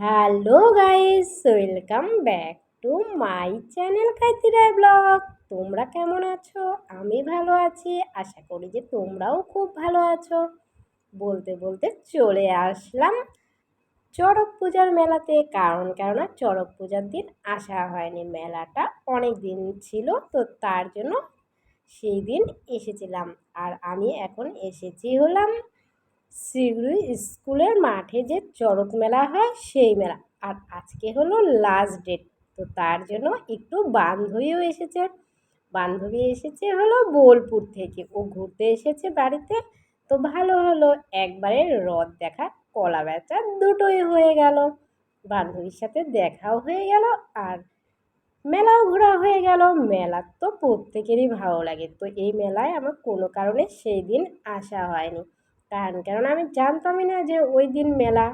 Hello guys welcome back to my channel কাইতিরাই blog তোমরা কেমন আছো? আমি ভালো আছি। আশা করি যে তোমরাও খুব ভালো আছো। বলতে বলতে চলে আসলাম চড়ক পূজার মেলাতে। কারণ কেননা চড়ক পূজার দিন আসা হয়নি। মেলাটা অনেক দিন ছিল, তো তার জন্য সেই দিন এসেছিলাম। আর আমি এখন এসেছি হলাম শিউরি স্কুলের মাঠে যে চড়ক মেলা হয়, সেই মেলা। আর আজকে হলো লাস্ট ডেট তো তার জন্য একটু বান্ধবীও এসেছে। বান্ধবী এসেছে হলো বোলপুর থেকে। ও ঘুরতে এসেছে বাড়িতে। তো ভালো হলো, একবারে রথ দেখা, কলা বেচা দুটোই হয়ে গেল। বান্ধবীর সাথে দেখাও হয়ে গেল আর মেলাও ঘোরা হয়ে গেল। মেলা তো প্রত্যেকেরই ভালো লাগে। তো এই মেলায় আমার কোনো কারণে সেই দিন আসা হয়নি। কারণ কারণ আমি জানতামই না যে ওই দিন মেলা।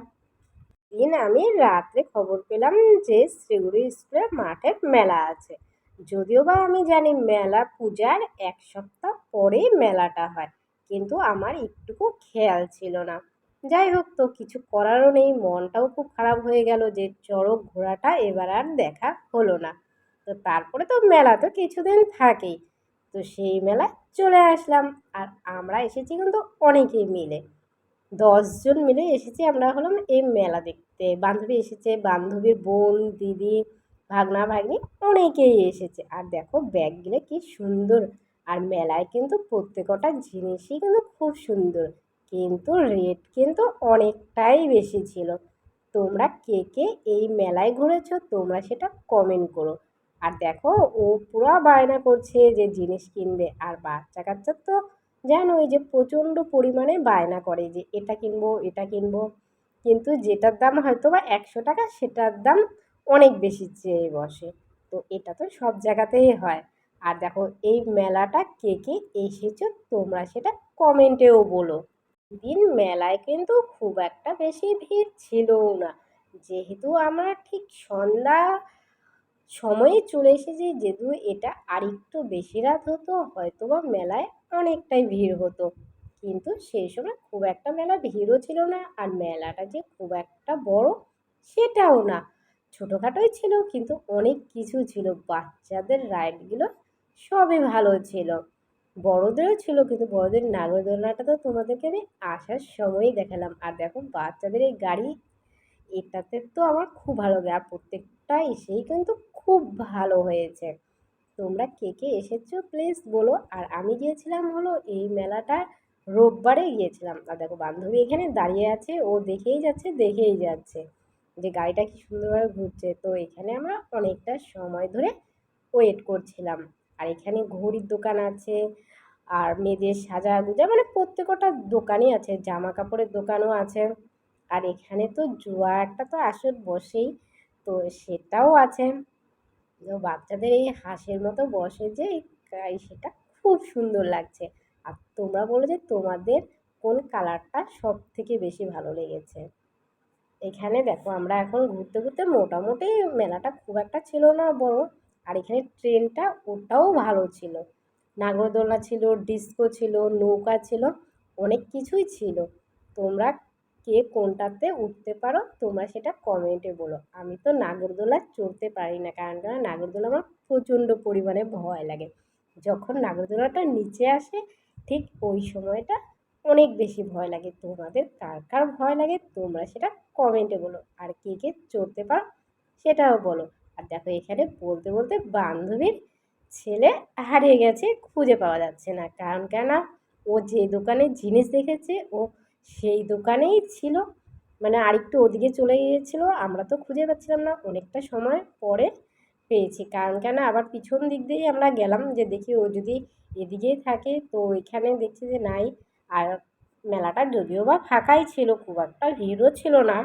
দিন আমি রাত্রে খবর পেলাম যে শ্রীগুড়ি স্কুলের মাঠে মেলা আছে। যদিও বা আমি জানি মেলা পূজার এক সপ্তাহ পরেই মেলাটা হয়, কিন্তু আমার একটুকু খেয়াল ছিল না। যাই হোক, তো কিছু করারও নেই, মনটাও খুব খারাপ হয়ে গেল যে চড়ক ঘোড়াটা এবার আর দেখা হলো না। তো তারপরে তো মেলা তো কিছুদিন থাকেই। তো সেই মেলায় চলে আসলাম। আর আমরা এসেছি কিন্তু অনেকেই মিলে। দশজন মিলে এসেছি, আমরা হলাম এই মেলা দেখতে। বান্ধবী এসেছে, বান্ধবীর বোন, দিদি, ভাগনা, ভাগ্নি অনেকেই এসেছে। আর দেখো, ব্যাগগুলো কি সুন্দর। আর মেলায় কিন্তু প্রত্যেকটা জিনিসই কিন্তু খুব সুন্দর। কিন্তু রেট কিন্তু অনেকটাই বেশি ছিল। তোমরা কে কে এই মেলায় ঘুরেছো, তোমরা সেটা কমেন্ট করো। আর দেখো, ও পুরো বায়না করছে যে জিনিস কিনবে। আর বাচ্চা কাচ্চার তো জানো ওই যে প্রচণ্ড পরিমাণে বায়না করে যে এটা কিনবো এটা কিনবো। কিন্তু যেটার দাম হয়তো বা একশো টাকা, সেটার দাম অনেক বেশি চেয়ে বসে। তো এটা তো সব জায়গাতেই হয়। আর দেখো, এই মেলাটা কে কে এসেছ তোমরা সেটা কমেন্টেও বলো। দিন মেলায় কিন্তু খুব একটা বেশি ভিড় ছিলও না। যেহেতু আমরা ঠিক সন্ধ্যা সময়ে চলে এসেছি যেহেতু এটা আরেকটু বেশি রাত হতো হয়তো বা মেলায় অনেকটাই ভিড় হতো। কিন্তু সেই সময় খুব একটা মেলা ভিড়ও ছিল না, আর মেলাটা যে খুব একটা বড় সেটাও না। ছোটোখাটোই ছিল, কিন্তু অনেক কিছু ছিল। বাচ্চাদের রাইডগুলো সবই ভালো ছিল। বড়দেরও ছিল, কিন্তু বড়োদের নাগরদোলনাটা তো তোমাদেরকে আমি আসার সময়ই দেখালাম। আর দেখো, বাচ্চাদের এই গাড়ি, এটাতে তো আমার খুব ভালো লাগে। আর প্রত্যেকটা এসেই কিন্তু খুব ভালো হয়েছে। তোমরা কে কে এসেছ প্লিজ বলো। আর আমি গিয়েছিলাম হলো এই মেলাটা রোববারে গিয়েছিলাম। আর দেখো বান্ধবী এখানে দাঁড়িয়ে আছে, ও দেখেই যাচ্ছে দেখেই যাচ্ছে। যে গাড়িটা কি সুন্দরভাবে ঘুরছে। তো এখানে আমরা অনেকটা সময় ধরে ওয়েট করছিলাম। আর এখানে ঘড়ির দোকান আছে, আর মেয়েদের সাজা গুজা মানে প্রত্যেকটা দোকানই আছে জামা কাপড়ের দোকানও আছে। আর এখানে তো জুয়া একটা তো আসর বসেই, তো সেটাও আছে। বাচ্চাদের এই হাঁসের মতো বসে যে এই সেটা খুব সুন্দর লাগছে। আর তোমরা বলো যে তোমাদের কোন কালারটা সব থেকে বেশি ভালো লেগেছে? এখানে দেখো, আমরা এখন ঘুরতে ঘুরতে মোটামুটি মেলাটা খুব একটা ছিল না বড়, আর এখানে ট্রেনটা ওটাও ভালো ছিল। নাগরদোলনা ছিল, ডিস্কো ছিল, নৌকা ছিল, অনেক কিছুই ছিল। তোমরা কে কোনটাতে উঠতে পারো, তোমরা সেটা কমেন্টে বলো। আমি তো নাগরদোলা চড়তে পারি না, কারণ কেন? নাগরদোলা আমার প্রচণ্ড পরিমাণে ভয় লাগে। যখন নাগরদোলাটা নিচে আসে, ঠিক ওই সময়টা অনেক বেশি ভয় লাগে। তোমাদের কার কার ভয় লাগে, তোমরা সেটা কমেন্টে বলো। আর কে কে চড়তে পারো, সেটাও বলো। আর দেখো, এখানে বলতে বলতে বান্ধবীর ছেলে হারিয়ে গেছে, খুঁজে পাওয়া যাচ্ছে না। কারণ কেন? ও যে দোকানে জিনিস দেখেছে, ও সেই দোকানেই ছিল। মানে আরেকটু ওদিকে চলে গিয়েছিল। আমরা তো খুঁজে পাচ্ছিলাম না। অনেকটা সময় পরে পেয়েছি। কারণ কেন? আবার পিছন দিক দিয়েই আমরা গেলাম যে দেখি ও যদি এদিকেই থাকে তো এখানে দেখছি যে নাই। আর মেলাটা যদিও বা ফাঁকাই ছিল, খুব একটা ভিড়ও ছিল না।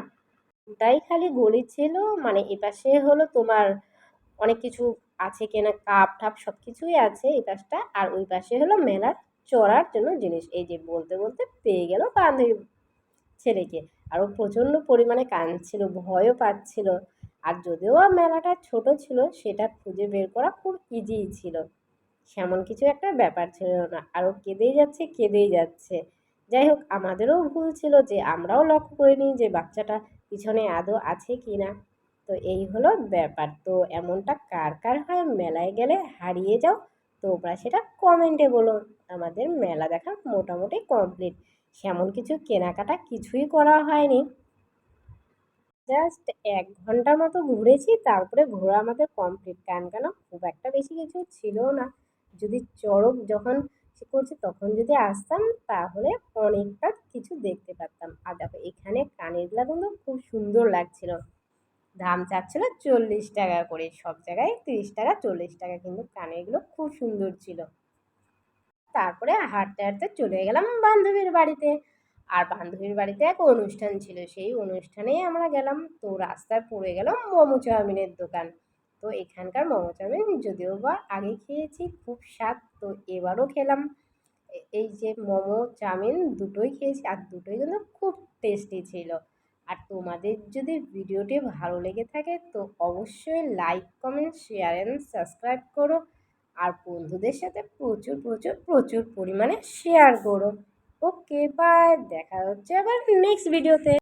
তাই খালি গলি ছিল। মানে এপাশে হলো তোমার অনেক কিছু আছে কেনা কাপ ঠাপ সব কিছুই আছে এই পাশটা আর ওই পাশে হলো মেলার চড়ার জন্য জিনিস। এই যে বলতে বলতে পেয়ে গেল বান্ধবী ছেলেকে। আর ও প্রচণ্ড পরিমাণে কাঁদছিল, ভয়ও পাচ্ছিল। আর যদিও মেলাটা ছোট ছিল, সেটা খুঁজে বের করা খুব ইজিই ছিল। সেমন কিছু একটা ব্যাপার ছিল না। আর ও কেঁদেই যাচ্ছে কেঁদেই যাচ্ছে। যাই হোক, আমাদেরও ভুল ছিল যে আমরাও লক্ষ্য করিনি যে বাচ্চাটা পিছনে আদৌ আছে কি না তো এই হলো ব্যাপার। তো এমনটা কার কার হয়, মেলায় গেলে হারিয়ে যাও। তোমরা সেটা কমেন্টে বলো আমাদের মেলা দেখা মোটামুটি কমপ্লিট সেমন কিছু কেনাকাটা কিছুই করা হয়নি। জাস্ট এক ঘণ্টার মতো ঘুরেছি, তারপরে ঘোরা আমাদের কমপ্লিট কারণ কেন? খুব একটা বেশি কিছু ছিল না। যদি চড়ক যখন করছে, তখন যদি আসতাম, তাহলে অনেকটা কিছু দেখতে পারতাম। আর দেখো, এখানে কানেরগুলো কিন্তু খুব সুন্দর লাগছিল। দাম চাচ্ছিল চল্লিশ টাকা করে, সব জায়গায় তিরিশ টাকা, চল্লিশ টাকা কিন্তু কানেরগুলো খুব সুন্দর ছিল। তারপরে হাঁটতে হাঁটতে চলে গেলাম বান্ধবীর বাড়িতে। আর বান্ধবীর বাড়িতে এক অনুষ্ঠান ছিল, সেই অনুষ্ঠানেই আমরা গেলাম। তো রাস্তায় পড়ে গেলাম মোমো চাউমিনের দোকান। তো এখানকার মোমো চাউমিন যদিও বা আগে খেয়েছি, খুব স্বাদ, তো এবারও খেলাম। এই যে মোমো চাউমিন দুটোই খেয়েছি, আর দুটোই কিন্তু খুব টেস্টি ছিল। আর তোমাদের যদি ভিডিওটি ভালো লেগে থাকে, তো অবশ্যই like comment share and subscribe করো। আর বন্ধুদের সাথে প্রচুর প্রচুর প্রচুর পরিমাণে শেয়ার করো। ওকে বাই দেখা হচ্ছে আবার নেক্সট ভিডিওতে